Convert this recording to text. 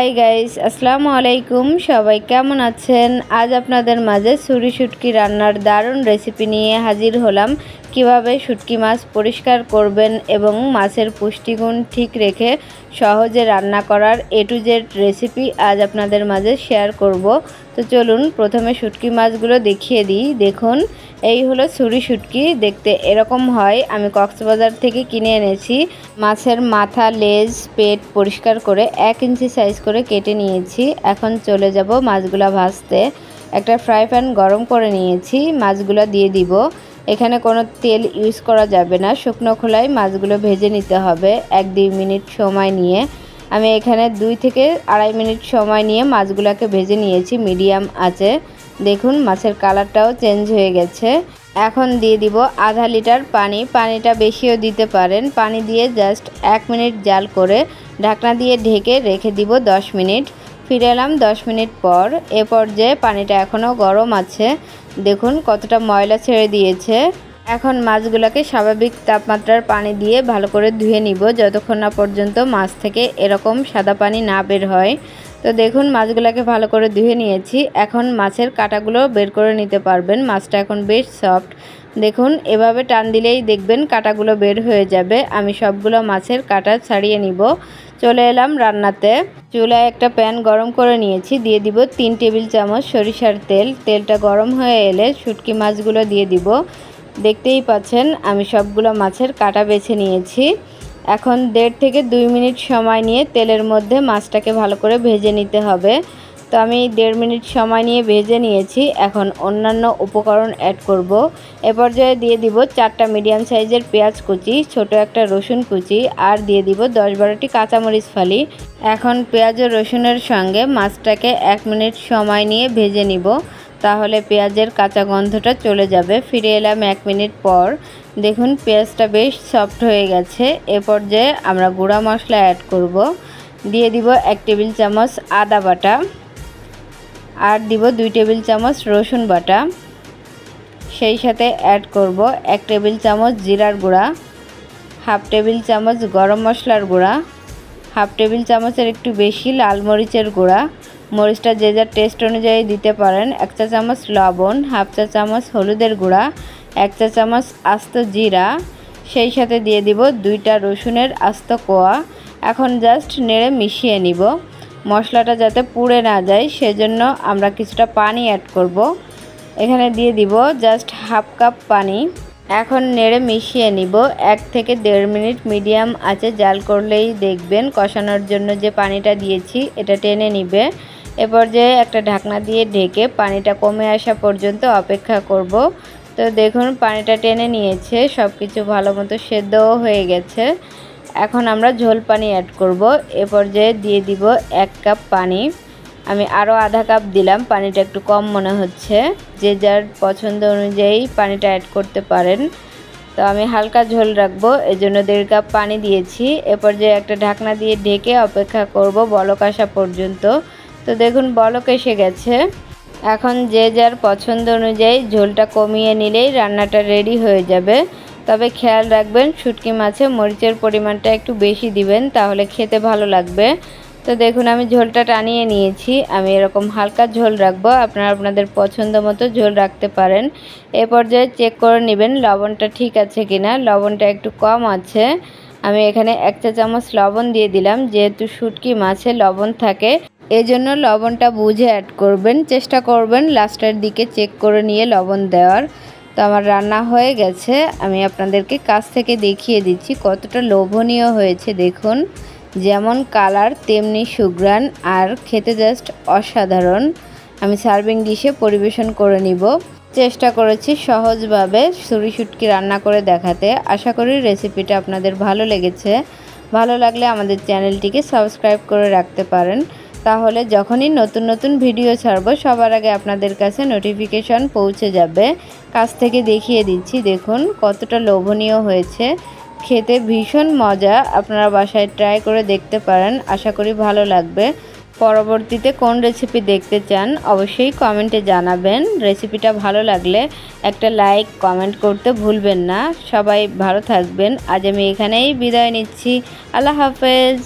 Hi guys আসসালামু আলাইকুম সবাই কেমন আছেন? আজ আপনাদের মাঝে সুরি সুটকি রান্নার দারুণ রেসিপি নিয়ে হাজির হলাম কীভাবে শুটকি মাছ পরিষ্কার করবেন এবং মাছের পুষ্টিগুণ ঠিক রেখে সহজে রান্না করার এ টু জেড রেসিপি আজ আপনাদের মাঝে শেয়ার করব। তো চলুন প্রথমে শুটকি মাছগুলো দেখিয়ে দিই। দেখুন, এই হলো ছুরি শুটকি। দেখতে এরকম হয়। আমি কক্সবাজার থেকে কিনে এনেছি। মাছের মাথা, লেজ, পেট পরিষ্কার করে এক ইঞ্চি সাইজ করে কেটে নিয়েছি। এখন চলে যাব মাছগুলো ভাজতে। একটা ফ্রাই প্যান গরম করে নিয়েছি। মাছগুলো দিয়ে দিব। এখানে কোনো তেল ইউজ করা যাবে না। শুকনো খোলায় মাছগুলো ভেজে নিতে হবে এক দুই মিনিট সময় নিয়ে। আমি এখানে দুই থেকে আড়াই মিনিট সময় নিয়ে মাছগুলোকে ভেজে নিয়েছি, মিডিয়াম আছে। দেখুন, মাছের কালারটাও চেঞ্জ হয়ে গেছে। এখন দিয়ে দিব আধা লিটার পানি। পানিটা বেশিও দিতে পারেন। পানি দিয়ে জাস্ট এক মিনিট জাল করে ঢাকনা দিয়ে ঢেকে রেখে দিব দশ মিনিট। ফিরে এলাম দশ মিনিট পর। এ পর্যায়ে পানিটা এখনও গরম আছে। দেখুন কতটা ময়লা ছেড়ে দিয়েছে। এখন মাছগুলোকে স্বাভাবিক তাপমাত্রার পানি দিয়ে ভালো করে ধুয়ে নিব। যতক্ষণ না পর্যন্ত মাছ থেকে এরকম সাদা পানি না বের হয়। তো দেখুন, মাছগুলোকে ভালো করে ধুয়ে নিয়েছি। এখন মাছের কাটাগুলো বের করে নিতে পারবেন। মাছটা এখন বেশ সফট দেখুন, এভাবে টান দিলেই দেখবেন কাটাগুলো বের হয়ে যাবে। আমি সবগুলো মাছের কাটা ছাড়িয়ে নিব। চলে এলাম রান্নাতে। চুলায় একটা প্যান গরম করে নিয়েছি। দিয়ে দিব তিন টেবিল চামচ সরিষার তেল। তেলটা গরম হয়ে এলে শুটকি মাছগুলো দিয়ে দিব। দেখতেই পাচ্ছেন, আমি সবগুলো মাছের কাটা বেছে নিয়েছি। এখন দেড় থেকে দুই মিনিট সময় নিয়ে তেলের মধ্যে মাছটাকে ভালো করে ভেজে নিতে হবে। তো আমি দেড় মিনিট সময় নিয়ে ভেজে নিয়েছি। এখন অন্যান্য উপকরণ অ্যাড করব। এ পর্যায়ে দিয়ে দিব চারটা মিডিয়াম সাইজের পেঁয়াজ কুচি, ছোট একটা রসুন কুচি আর দিয়ে দিব দশ বারোটি কাঁচামরিচ ফালি। এখন পেঁয়াজ ও রসুনের সঙ্গে মাছটাকে এক মিনিট সময় নিয়ে ভেজে নিব। তাহলে পেঁয়াজের কাঁচা গন্ধটা চলে যাবে। ফিরে এলাম এক মিনিট পর। দেখুন, পেঁয়াজটা বেশ সফট হয়ে গেছে। এ পর্যায়ে আমরা গুঁড়া মশলা অ্যাড করব। দিয়ে দিব এক টেবিল চামচ আদা বাটা আর দিব দুই টেবিল চামচ রসুন বাটা। সেই সাথে অ্যাড করব এক টেবিল চামচ জিরার গুঁড়া, হাফ টেবিল চামচ গরম মশলার গুঁড়া, হাফ টেবিল চামচের একটু বেশি লাল মরিচের গুঁড়া। মরিচটা যে যার টেস্ট অনুযায়ী দিতে পারেন, এক চা চামচ লবণ, হাফ চা চামচ হলুদের গুঁড়া এক চা চামচ আস্ত জিরা, সেই সাথে দিয়ে দিব দুইটা রসুনের আস্ত কোয়া। এখন জাস্ট নেড়ে মিশিয়ে নিব। মশলাটা যাতে পুড়ে না যায়, সেজন্য আমরা কিছুটা পানি অ্যাড করব। এখানে দিয়ে দিব জাস্ট হাফ কাপ পানি। এখন নেড়ে মিশিয়ে নিব। এক থেকে দেড় মিনিট মিডিয়াম আছে জাল করলেই দেখবেন কষানোর জন্য যে পানিটা দিয়েছি, এটা টেনে নিবে। এ পর্যায়ে একটা ঢাকনা দিয়ে ঢেকে পানিটা কমে আসা পর্যন্ত অপেক্ষা করব। তো দেখুন, পানিটা টেনে নিয়েছে সব কিছু ভালো মতো সেদ্ধও হয়ে গেছে। এখন আমরা ঝোল পানি অ্যাড করব। এ পর্যায়ে দিয়ে দিব এক কাপ পানি। আমি আরও আধা কাপ দিলাম, পানিটা একটু কম মনে হচ্ছে। যে যার পছন্দ অনুযায়ী পানিটা অ্যাড করতে পারেন। তো আমি হালকা ঝোল রাখব, এজন্য দেড় কাপ পানি দিয়েছি। এ পর্যায়ে একটা ঢাকনা দিয়ে ঢেকে অপেক্ষা করব বলক আসা পর্যন্ত। তো দেখুন, বলক এসে গেছে। এখন যে যার পছন্দ অনুযায়ী ঝোলটা কমিয়ে নিলেই রান্নাটা রেডি হয়ে যাবে। তবে খেয়াল রাখবেন, শুটকি মাছে মরিচের পরিমাণটা একটু বেশি দিবেন, তাহলে খেতে ভালো লাগবে। তো দেখুন, আমি ঝোলটা টানিয়ে নিয়েছি। আমি এরকম হালকা ঝোল রাখব, আপনারা আপনাদের পছন্দ মতো ঝোল রাখতে পারেন। এ পর্যায়ে চেক করে নেবেন লবণটা ঠিক আছে কিনা। লবণটা একটু কম আছে। আমি এখানে এক চা চামচ লবণ দিয়ে দিলাম। যেহেতু শুটকি মাছে লবণ থাকে এজন্য লবণটা বুঝে অ্যাড করবেন। চেষ্টা করবেন লাস্টের দিকে চেক করে নিয়ে লবণ দেওয়ার। তো আমার রান্না হয়ে গেছে। আমি আপনাদেরকে কাছ থেকে দেখিয়ে দিচ্ছি কতটা লোভনীয় হয়েছে। দেখুন, যেমন কালার তেমনি সুগ্রান আর খেতে জাস্ট অসাধারণ। আমি সার্ভিং ডিশে পরিবেশন করে নিব। চেষ্টা করেছি সহজভাবে সুরি শুটকি রান্না করে দেখাতে। আশা করি রেসিপিটা আপনাদের ভালো লেগেছে। ভালো লাগলে আমাদের চ্যানেলটিকে সাবস্ক্রাইব করে রাখতে পারেন। তাহলে যখনই নতুন নতুন ভিডিও ছাড়বো, সবার আগে আপনাদের কাছে নোটিফিকেশন পৌঁছে যাবে। কাছ থেকে দেখিয়ে দিচ্ছি, দেখুন কতটা লোভনীয় হয়েছে। খেতে ভীষণ মজা, আপনারা বাসায় ট্রাই করে দেখতে পারেন, আশা করি ভালো লাগবে। পরবর্তীতে কোন রেসিপি দেখতে চান, অবশ্যই কমেন্টে জানাবেন। রেসিপিটা ভালো লাগলে একটা লাইক কমেন্ট করতে ভুলবেন না। সবাই ভালো থাকবেন। আজ আমি এখানেই বিদায় নিচ্ছি। আল্লাহ হাফেজ।